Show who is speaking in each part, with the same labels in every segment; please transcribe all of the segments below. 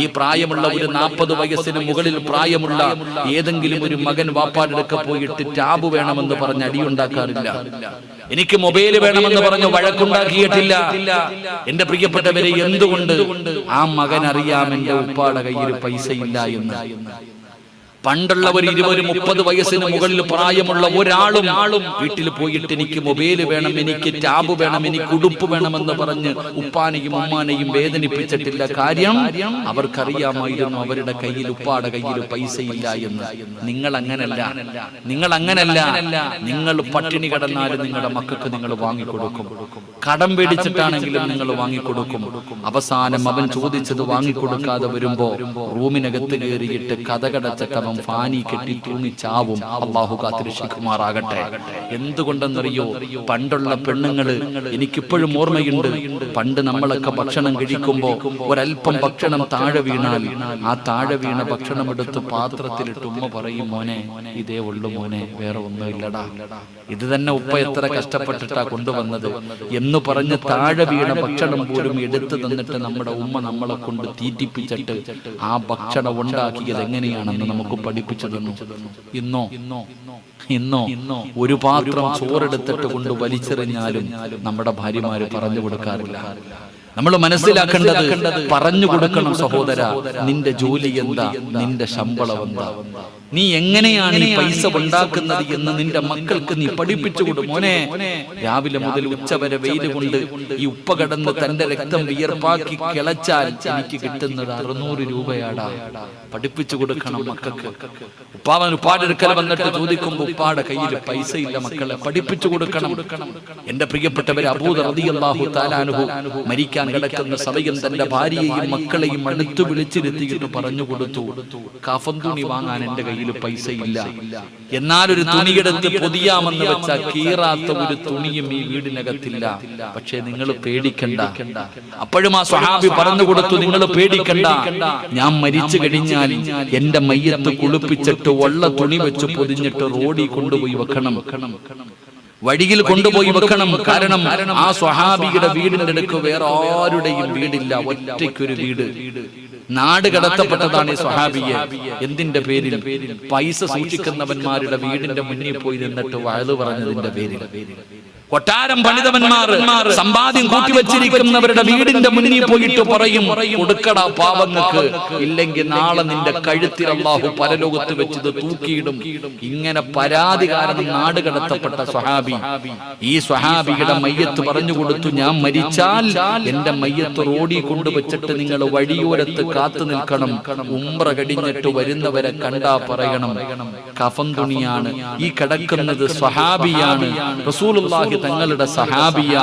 Speaker 1: ഈ പ്രായമുള്ള ഒരു നാൽപ്പത് വയസ്സിന് മുകളിൽ പ്രായമുള്ള ഏതെങ്കിലും ഒരു മകൻ വാപ്പാടെടുക്ക പോയിട്ട് ടാബ് വേണമെന്ന് പറഞ്ഞ് അടിയുണ്ടാക്കാറില്ല എനിക്ക് മൊബൈൽ വേണമെന്ന് പറഞ്ഞ് വഴക്കുണ്ടാക്കിയിട്ടില്ല. എന്റെ പ്രിയപ്പെട്ടവരെ എന്തുകൊണ്ട് ആ മകൻ അറിയാം എന്റെ ഉപ്പാടെ കയ്യിൽ പൈസ ഇല്ല എന്ന്. പണ്ടുള്ള ഒരു ഇരുപത് മുപ്പത് വയസ്സിന് മുകളിൽ പ്രായമുള്ള ഒരാളും ആളും വീട്ടിൽ പോയിട്ട് എനിക്ക് മൊബൈൽ വേണം എനിക്ക് ടാബ് വേണം എനിക്ക് ഉടുപ്പ് വേണമെന്ന് പറഞ്ഞ് ഉപ്പാനെയും ഉമ്മാനെയും വേദനിപ്പിച്ചിട്ടില്ല കാര്യം അവർക്കറിയാമായിരുന്നു അവരുടെ കയ്യിൽ ഉപ്പാടെ കയ്യിൽ പൈസ ഇല്ല എന്ന്. നിങ്ങൾ അങ്ങനല്ല നിങ്ങൾ അങ്ങനല്ല നിങ്ങൾ പട്ടിണി കടന്നാലും നിങ്ങളുടെ മക്കൾക്ക് നിങ്ങൾ വാങ്ങിക്കൊടുക്കും. കടം പേടിച്ചിട്ടാണെങ്കിലും നിങ്ങൾ വാങ്ങിക്കൊടുക്കും. അവസാനം അവൻ ചോദിച്ചത് വാങ്ങിക്കൊടുക്കാതെ വരുമ്പോ റൂമിനകത്ത് കയറിയിട്ട് കഥകടച്ചക്കവൻ ഫാനി കെട്ടി തൂങ്ങി ചാവും. അള്ളാഹു കാത്തിരക്ഷിക്കുമാറാകട്ടെ എന്തുകൊണ്ടെന്നറിയോ? പണ്ടുള്ള പെണ്ണുങ്ങൾ എനിക്കിപ്പോഴും ഓർമ്മയുണ്ട്. പണ്ട് നമ്മളൊക്കെ ഭക്ഷണം കഴിക്കുമ്പോ ഒരല്പം ഭക്ഷണം താഴെ വീണാൽ ആ താഴെ വീണ ഭക്ഷണം എടുത്ത് പാത്രത്തിലിട്ട് ഉമ്മ പറയും മോനെ ഇതേ ഉള്ളു മോനെ വേറെ ഒന്നുമില്ലടാ. ഇത് തന്നെ ഉപ്പ എത്ര കഷ്ടപ്പെട്ടിട്ടാ കൊണ്ടുവന്നത്? എന്ന് പറഞ്ഞ് താഴെ വീണ ഭക്ഷണം പോലും എടുത്തു തന്നിട്ട് നമ്മുടെ ഉമ്മ നമ്മളെ കൊണ്ട് തീറ്റിപ്പിച്ചിട്ട് ആ ഭക്ഷണം ഉണ്ടാക്കിയത് എങ്ങനെയാണെന്ന് നമുക്ക് പഠിപ്പിച്ചു തന്നു ഇന്നോ? ഇന്നോ? ഒരു പാത്രം ചോറെടുത്തിട്ട് കൊണ്ട് വലിച്ചെറിഞ്ഞാലും നമ്മുടെ ഭാര്യമാര് പറഞ്ഞു കൊടുക്കാറില്ല. നമ്മൾ മനസ്സിലാക്കേണ്ടത് പറഞ്ഞു കൊടുക്കണം സഹോദര നിന്റെ ജോലി എന്താ? നിന്റെ ശമ്പളം എന്താ? നീ എങ്ങനെയാണ് ഈ പൈസ ഉണ്ടാക്കുന്നത് എന്ന് നിന്റെ മക്കൾക്ക് നീ പഠിപ്പിച്ചു കൊടു മോനെ. രാവിലെ മുതൽ ഉച്ചവരെ വെയിൽ കൊണ്ട് ഈ ഉപ്പ കടന്ന് തന്റെ രക്തം വിയർപ്പാക്കി കിളച്ചാൽ എനിക്ക് കിട്ടുന്നത് അറുന്നൂറ് രൂപയാടാ. പഠിപ്പിച്ചു കൊടുക്കണം മക്കൾക്ക്. ഉപ്പാവൻ ഉപ്പാടെടുക്കൽ വന്നിട്ട് ചോദിക്കുമ്പോ ഉപ്പാടെ കയ്യിൽ പൈസ ഇല്ല മക്കളെ. പഠിപ്പിച്ചു കൊടുക്കണം. എന്റെ പ്രിയപ്പെട്ടവർ അബൂദ് റളിയല്ലാഹു താലാനുഭവം മരിക്കാൻ കിടക്കുന്ന സമയം തന്റെ ഭാര്യയെയും മക്കളെയും അടുത്തു വിളിച്ചിരുത്തിയിട്ട് പറഞ്ഞു കൊടുത്തു. കഫൻ തുണി വാങ്ങാൻ എന്റെ കയ്യിൽ പൈസ ഇല്ല എന്നാൽ ഒരു തുണിയെടുത്ത് പൊതിയാമെന്ന് വെച്ച കീറാത്ത ഒരു തുണിയും ഈ വീടിനകത്തില്ല. പക്ഷേ നിങ്ങൾ പേടിക്കണ്ട. അപ്പോഴും ആ സ്വഹാബി പറഞ്ഞു കൊടുത്തു നിങ്ങൾ പേടിക്കണ്ട. ഞാൻ മരിച്ചു കഴിഞ്ഞാൽ എന്റെ മയ്യത്ത് കുളിപ്പിച്ചിട്ട് ഉള്ള തുണി വെച്ച് പൊതിഞ്ഞിട്ട് റോഡിൽ കൊണ്ടുപോയി വെക്കണം. വഴിയിൽ കൊണ്ടുപോയി വെക്കണം. കാരണം ആ സ്വഹാബിയുടെ വീടിന്റെ അടുക്ക് വേറെ ആരുടെയും വീടില്ല. ഒറ്റയ്ക്കൊരു വീട്. നാട് കടത്തപ്പെട്ടതാണ് ഈ സ്വഹാബിയെ. എന്തിന്റെ പേരിൽ? പൈസ സൂക്ഷിക്കുന്നവന്മാരുടെ വീടിന്റെ മുന്നിൽ പോയി നിന്നിട്ട് വയലു പറഞ്ഞതിന്റെ പേരിൽ. കൊട്ടാരം പണിതവന്മാർ സമ്പാദ്യം കൂട്ടിവെച്ചിരിക്കുന്നവരുടെ വീടിന്റെ മുന്നിൽ പോയിട്ട് പറയും കൊടുക്കടാ പാവങ്ങൾക്ക് ഇല്ലെങ്കിൽ നാളെ നിന്റെ കഴുത്തിൽ അള്ളാഹു പരലോകത്ത് വെച്ചത് തൂക്കിയിടും. ഇങ്ങനെ പരാതി കാരണം നാട് കടത്തപ്പെട്ട സ്വഹാബി. ഈ സ്വഹാബിയുടെ മയ്യത്ത് പറഞ്ഞു കൊടുത്തു ഞാൻ മരിച്ചാൽ എന്റെ മയ്യത്ത് റോഡിൽ കൊണ്ടുവച്ചിട്ട് നിങ്ങൾ വഴിയോരത്ത് കാത്തു നിൽക്കണം. ഉമ്ര കടിഞ്ഞിട്ട് വരുന്നവരെ കണ്ടാ പറയണം. കഫം തുണിയാണ്. ഈ കിടക്കുന്നത് സ്വഹാബിയാണ്. റസൂലുള്ളാഹി തങ്ങളുടെ സഹാബിയ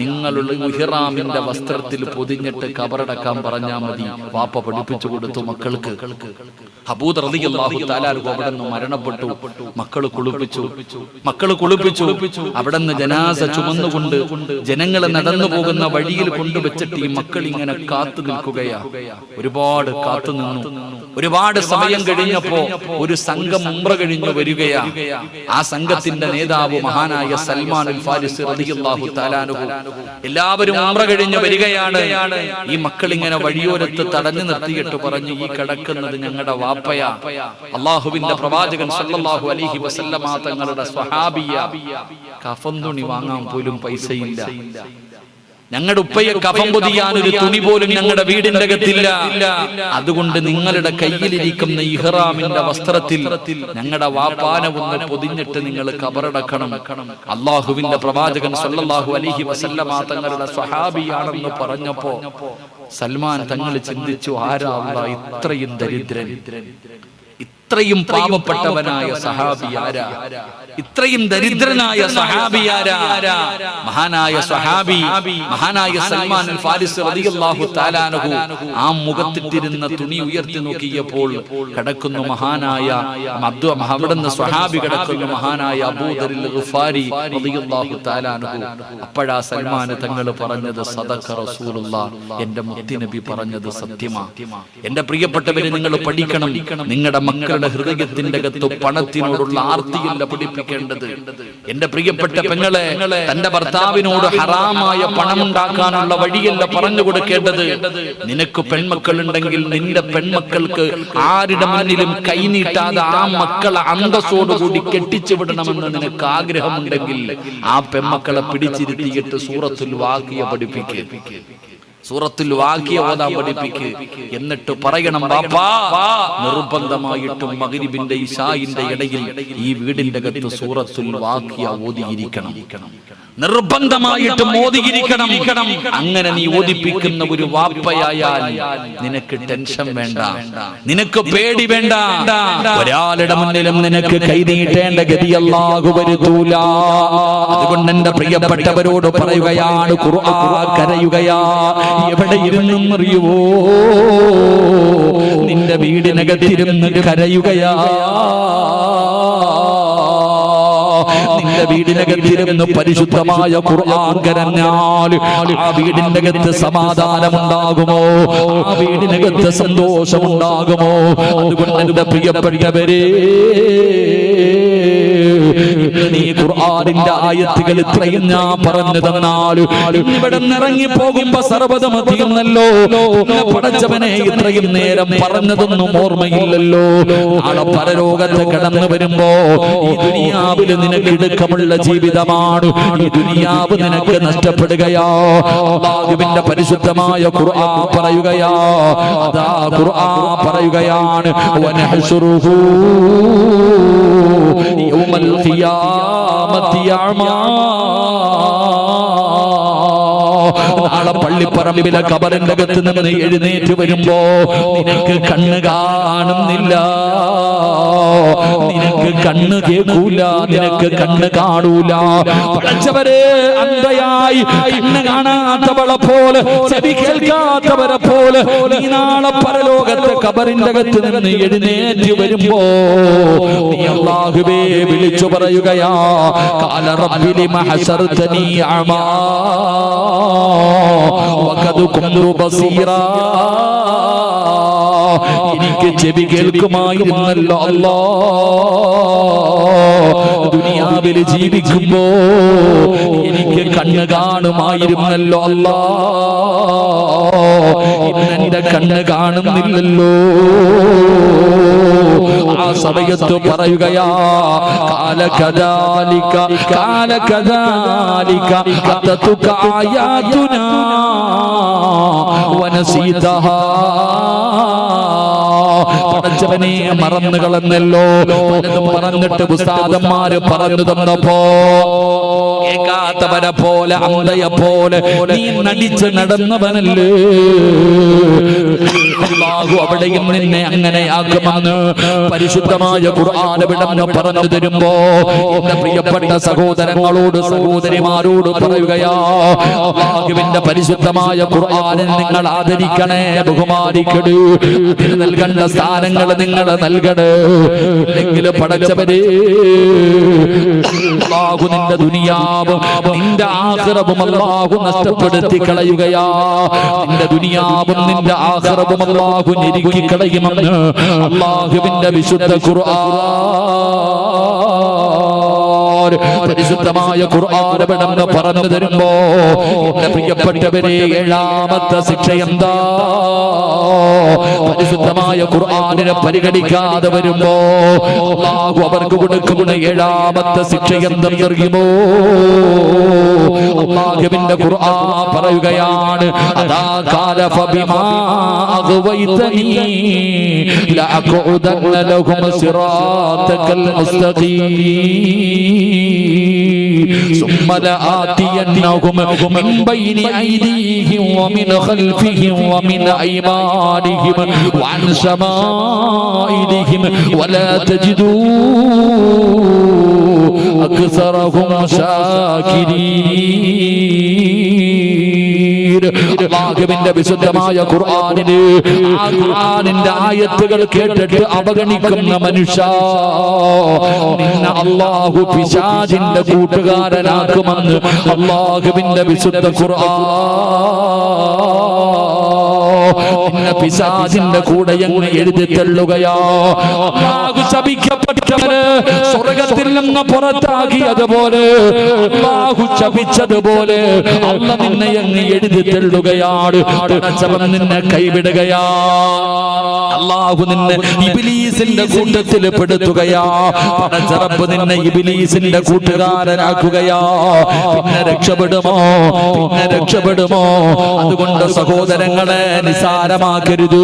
Speaker 1: നിങ്ങളുടെ ഇഹ്റാമിന്റെ വസ്ത്രത്തിൽ പൊതിഞ്ഞിട്ട് കബറടക്കാൻ പറഞ്ഞാ മതി. വാപ്പ പഠിപ്പിച്ചു കൊടുത്തു മക്കൾക്ക്. ഹബൂദ് റളിയല്ലാഹു തആല അവിടെ മരണപ്പെട്ടു. മക്കൾ കുളിപ്പിച്ചു. മക്കൾ കുളിപ്പിച്ചു. അവിടെ ജനാസ ചുമന്നുകൊണ്ട് ജനങ്ങളെ നടന്നു പോകുന്ന വഴിയിൽ കൊണ്ടുവച്ചിട്ട് ഈ മക്കൾ ഇങ്ങനെ കാത്തു നിൽക്കുകയാ. ഒരുപാട് കാത്തു നിന്നു. ഒരുപാട് സമയം കഴിഞ്ഞപ്പോ ഒരു സംഘം ഉംറ കഴിഞ്ഞു വരികയാ. ആ സംഘത്തിന്റെ നേതാവ് മഹാനായ സൽമാൻ അൽ ഫാരിസ് റളിയല്ലാഹു തആലാനുഹു എല്ലാവരും ഉംറ കഴിഞ്ഞ് വരികയാണ്. ഈ മക്കൾ ഇങ്ങനെ വഴിയോരത്ത് തടഞ്ഞു നിർത്തിയിട്ട് പറഞ്ഞു ഈ കിടക്കുന്നത് ഞങ്ങളുടെ വാപ്പയാ. അള്ളാഹുവിന്റെ പ്രവാചകൻ സല്ലല്ലാഹു അലൈഹി വസല്ലമ തങ്ങളുടെ സ്വഹാബിയ. കഫൻ തുണി വാങ്ങാൻ പോലും പൈസയില്ല. ഞങ്ങളുടെ ഉപ്പയെ കഫം പൊതിയാൻ ഒരു തുണി പോലും ഞങ്ങളുടെ വീടിന്റെ അകത്തില്ല. അതുകൊണ്ട് നിങ്ങളുടെ കയ്യിലിരിക്കുന്ന ഇഹ്റാമിന്റെ വസ്ത്രത്തിൽ ഞങ്ങളുടെ വാപ്പാന ഒന്ന് പൊതിഞ്ഞിട്ട് നിങ്ങൾ കബറടക്കണം. അള്ളാഹുവിന്റെ പ്രവാചകൻ സല്ലല്ലാഹു അലൈഹി വസല്ലമ തങ്ങളുടെ സ്വഹാബിയാണെന്ന് പറഞ്ഞപ്പോ സൽമാൻ തങ്ങൾ ചിന്തിച്ചു ആരാ ഇത്രയും ദരിദ്രൻ? ഇത്രയും പാവപ്പെട്ടവനായ സഹാബിയാര. ഇത്രയും ദരിദ്രനായ സഹാബി ആരാ മഹാനായ സഹാബി മഹാനായ സൽമാൻ ഫാരിസ് റളിയല്ലാഹു തആലാനഹു ആ മുഖത്തിട്ടിരുന്ന തുണി ഉയർത്തി നോക്കിയപ്പോൾ കിടക്കുന്നു മഹാനായ അബ്ദു അവിടുന്ന് സഹാബി കിടക്കുന്നു മഹാനായ അബൂദറിൽ ഗുഫാരി റളിയല്ലാഹു തആലാനഹു. അപ്പോഴാ സൽമാൻ തങ്ങൾ പറഞ്ഞത് സദഖ റസൂലുള്ള. എന്റെ മുത്തി നബി പറഞ്ഞത് സത്യമാ. എന്റെ പ്രിയപ്പെട്ടവരെ നിങ്ങൾ പഠിക്കണം. നിങ്ങളുടെ മക്കളുടെ മക്കളുടെ ഹൃദയത്തിന്റെ അകത്ത് പണത്തിനോടുള്ള ആർത്തിയല്ല പിടിപ്പിക്കേണ്ടത് എന്റെ പ്രിയപ്പെട്ട പെങ്ങളെ തന്റെ ഭർത്താവിനോട് ഹറാമായ പണം ഉണ്ടാക്കാനുള്ള വഴിയല്ല പറഞ്ഞു കൊടുക്കേണ്ടത്. നിനക്ക് പെൺമക്കൾ ഉണ്ടെങ്കിൽ നിന്റെ പെൺമക്കൾക്ക് ആരുടെ മുന്നിലും കൈനീട്ടാതെ ആ മക്കളെ അന്തസ്സോടുകൂടി കെട്ടിച്ചു വിടണമെന്ന് നിനക്ക് ആഗ്രഹമുണ്ടെങ്കിൽ ആ പെൺമക്കളെ പിടിച്ചിരുത്തിയിട്ട് സൂറത്തുൽ വാക്കിയ പഠിപ്പിക്കുക സൂറത്തിൽ വാക്യ ഓതാൻ പഠിപ്പിക്ക്. എന്നിട്ട് പറയണം ബാപ്പാ നിർബന്ധമായിട്ടും മകരിബിന്റെ ഇഷായിന്റെ ഇടയിൽ ഈ വീടിന്റെ അകത്ത് സൂറത്തുൽ വാക്യ ഓതിയിരിക്കണം. നിർബന്ധമായിട്ടും ഓതിയിരിക്കണം അങ്ങനെ നീ ഓദിപ്പിക്കുന്ന ഒരു വാപ്പയായാൽ നിനക്ക് ടെൻഷൻ വേണ്ട. നിനക്ക് പേടി വേണ്ട. ഒരാളുടെ മുന്നിലും നിനക്ക് കൈനീട്ടേണ്ട ഗതി അല്ലാഹു വരുത്തൂല അതുകൊണ്ട് എന്റെ പ്രിയപ്പെട്ടവരോട് പറയുകയാണ് ഖുർആൻ കരയുകയാ. എവിടെ ഇരുന്നും അറിയുവോ? നിന്റെ വീടിനകത്തിരുന്ന് കരയുകയാ. നിന്റെ വീടിനകത്തിരുന്ന് പരിശുദ്ധമായ കരഞ്ഞാൽ ആ സമാധാനമുണ്ടാകുമോ? ആ വീടിനകത്ത് സന്തോഷമുണ്ടാകുമോ? അതുകൊണ്ട് എന്റെ പ്രിയപ്പെട്ടവരെ നീ ഖുർആനിന്റെ ആയത്തുകൾ ഇത്രയും ഞാൻ പറഞ്ഞു തന്നാലും ഇവിടെ ഇറങ്ങി പോകുമ്പോ സർവതം തീർന്നല്ലോ പടച്ചവനെ ഇത്രയും നേരം പറഞ്ഞതൊന്നും ഓർമ്മയില്ലല്ലോ. നാളെ പരലോകത്ത് കടന്നു വരുമ്പോ ഈ ദുനിയാവിൽ നിനക്ക് ഇടുക്കമുള്ള ജീവിതമാണ്. ഈ ദുനിയാവ് നിനക്ക് നഷ്ടപ്പെടുകയാ. അള്ളാഹുവിന്റെ പരിശുദ്ധമായ ഖുർആൻ പറയുകയാ. അതാ ഖുർആൻ പറയുകയാണ്. വനഹ്ശുറുഹു യൗമൽ അഅമാ നാളെ പള്ളിപ്പറമ്പിലെ കബറിന്റെ അകത്ത് നിന്ന് എഴുന്നേറ്റ് വരുമ്പോ നിനക്ക് കണ്ണ് കാണുന്നില്ല. നിനക്ക് കണ്ണ് കേൾക്കൂല നിനക്ക് കണ്ണ് കാണൂല. പഠിച്ചവരെ അന്ധയായി കണ്ണ് കാണാത്തവളെ പോലെ ചെവി കേൾക്കാത്തവരെ പോലെ നീ നാളെ പരലോകത്തെ കബറിന്റെ അകത്ത് നിന്ന് എഴുന്നേറ്റ് വരുമ്പോ നീ അള്ളാഹുവേ വിളിച്ചു പറയുകയാ കാല റബ്ബിലി മഹസർതനി അമാ വഖദു കുന്തു ബസീറാ. എനിക്ക് ചെവി കേൾക്കുമായിരുന്നല്ലോ അല്ലോ. ദുനിയാവിൽ ജീവിക്കുമ്പോ എനിക്ക് കണ്ണ് കാണുമായിരുന്നല്ലോ അല്ലോ. എന്റെ കണ്ണ് കാണുന്നില്ലല്ലോ. ആ സമയത്ത് പറയുകയാ കാലകദാലിക കാലകദാലിക അത്തതുക ആയാതുനാ വനസീതഹാ. പടച്ചവനെ മറന്നു കളഞ്ഞല്ലോ പറഞ്ഞിട്ട് ഉസ്താദന്മാര് പറഞ്ഞു തന്നപ്പോ കേൾക്കാത്തവരെ പോലെ അന്തയെ പോലെ നീ നടിച്ച് നടന്നവനല്ലേ? അല്ലാഹു അവിടെയും നിന്നെ അങ്ങനെയാക്കുമെന്ന് പരിശുദ്ധമായ ഖുർആൻ വിടന്ന് പറഞ്ഞു തരുമ്പോ എന്റെ പ്രിയപ്പെട്ട സഹോദരങ്ങളോട് സഹോദരിമാരോട് പറയുകയാ അല്ലാഹുവിന്റെ പരിശുദ്ധമായ ഖുർആനിൽ നിങ്ങൾ ആദരിക്കണേ ബഹുമാനിക്കണേ. നൽകേണ്ട സ്ഥാനങ്ങൾ നിങ്ങൾ നൽകണേ. അല്ലെങ്കിൽ പടച്ചവരെ അല്ലാഹു നിന്റെ ദുനിയാവും നിന്റെ ആഹ്റവും അല്ലാഹു നഷ്ടപ്പെടുത്തി കളയുകയാ നിന്റെ ദുനിയാവും നിന്റെ ആഹ്റവും അല്ലാഹു ഞെരുക്കി കളയുമെന്ന് അല്ലാഹുവിന്റെ വിശുദ്ധ ഖുർആൻ. പരിശുദ്ധമായ ഖുർആൻ വിടന്ന് പറഞ്ഞു തരുമ്പോ എന്റെ പ്രിയപ്പെട്ടവരെ ഏഴാമത്തെ ശിക്ഷ എന്താ? പരിശുദ്ധമായ ഖുർആാനിനെ പരിഗണിക്കാതെ വരുമ്പോ അല്ലാഹു അവർക്ക് കൊടുക്കുന്ന ഏഴാമത്തെ ശിക്ഷ എന്തെന്നറിയുമോ? അള്ളാഹുവിന്റെ ഖുർആൻ പറയുകയാണ് അതാ കാല ഫബിമാ അഗ്വൈതനി ലഅഖഉദന്ന ലഹും സിറാത്തകൽ മുസ്തഖീം. ثم لآتينهم من بين أيديهم ومن خلفهم ومن أيمانهم وعن شمائلهم ولا تجدوا അക്സറഹും അള്ളാഹുവിന്റെ വിശുദ്ധമായ ഖുർആനിന് ആ ഖുർആനിന്റെ ആയത്തുകൾ കേട്ടിട്ട് അവഗണിക്കുന്ന മനുഷ്യ നിന്നെ അള്ളാഹു പിശാചിന്റെ കൂട്ടുകാരനാക്കുമെന്ന് അള്ളാഹുവിന്റെ വിശുദ്ധ ഖുർആൻ പിശാചിന്റെ കൂടെ എങ്ങനെ എഴുതി തള്ളുകയാ. ശപിക്കപ്പെട്ടവന് സ്വർഗത്തിൽ നിന്ന് പുറത്താക്കിയതുപോലെ അല്ലാഹു ശപിച്ചതുപോലെ അല്ല നിന്നെ അങ്ങ് എഴുതി തള്ളുകയാണ്. പടച്ചവൻ നിന്നെ കൈവിടുകയാ. അള്ളാഹു നിന്നെ ഇബിലീസിന്റെ കൂട്ടത്തിൽ പെടുത്തുകയാ. പടച്ചറപ്പ് നിന്നെ ഇബിലീസിന്റെ കൂട്ടുകാരനാക്കുകയാ. പിന്നെ രക്ഷപ്പെടുമോ? പിന്നെ രക്ഷപ്പെടുമോ? അതുകൊണ്ട് സഹോദരങ്ങളെ നിസാരമാക്കരുത്.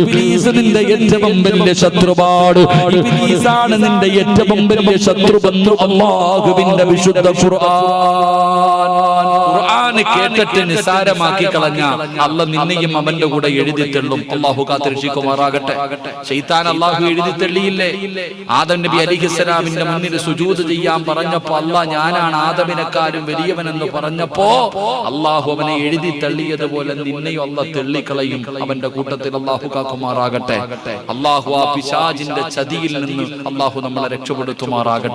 Speaker 1: ഇബിലീസ് നിന്റെ ഏറ്റവും വലിയ ശത്രുപാട് ഇബിലീസാണ് നിന്റെ ഏറ്റവും വലിയ ശത്രുബന്ധു അള്ളാഹുവിന്റെ വിശുദ്ധ ഖുർആൻ. കേട്ടിട്ട് നിസാരമാക്കി കളഞ്ഞ അല്ല നിന്നെയും അവന്റെ കൂടെ എഴുതി തള്ളും. അള്ളാഹു കാത്തിരക്ഷിക്കുമാറാകട്ടെ. ശൈത്താൻ അള്ളാഹു എഴുതി തള്ളിയില്ലേ? ആദം നബി അലിഹിസ്സലാമിന്റെ മുന്നിൽ സുജൂത് ചെയ്യാൻ പറഞ്ഞപ്പോ അല്ല ഞാനാണ് ആദമിനെക്കാരും വലിയവനെന്ന് പറഞ്ഞപ്പോ അള്ളാഹു അവനെ എഴുതി തള്ളിയതുപോലെ നിന്നെയും അല്ല തെള്ളിക്കളയും. അവന്റെ കൂട്ടത്തിൽ അള്ളാഹു കാക്കുമാറാകട്ടെ. അള്ളാഹു ആ പിശാജിന്റെ ചതിയിൽ നിന്ന് അള്ളാഹു നമ്മളെ രക്ഷപ്പെടുത്തുമാറാകട്ടെ.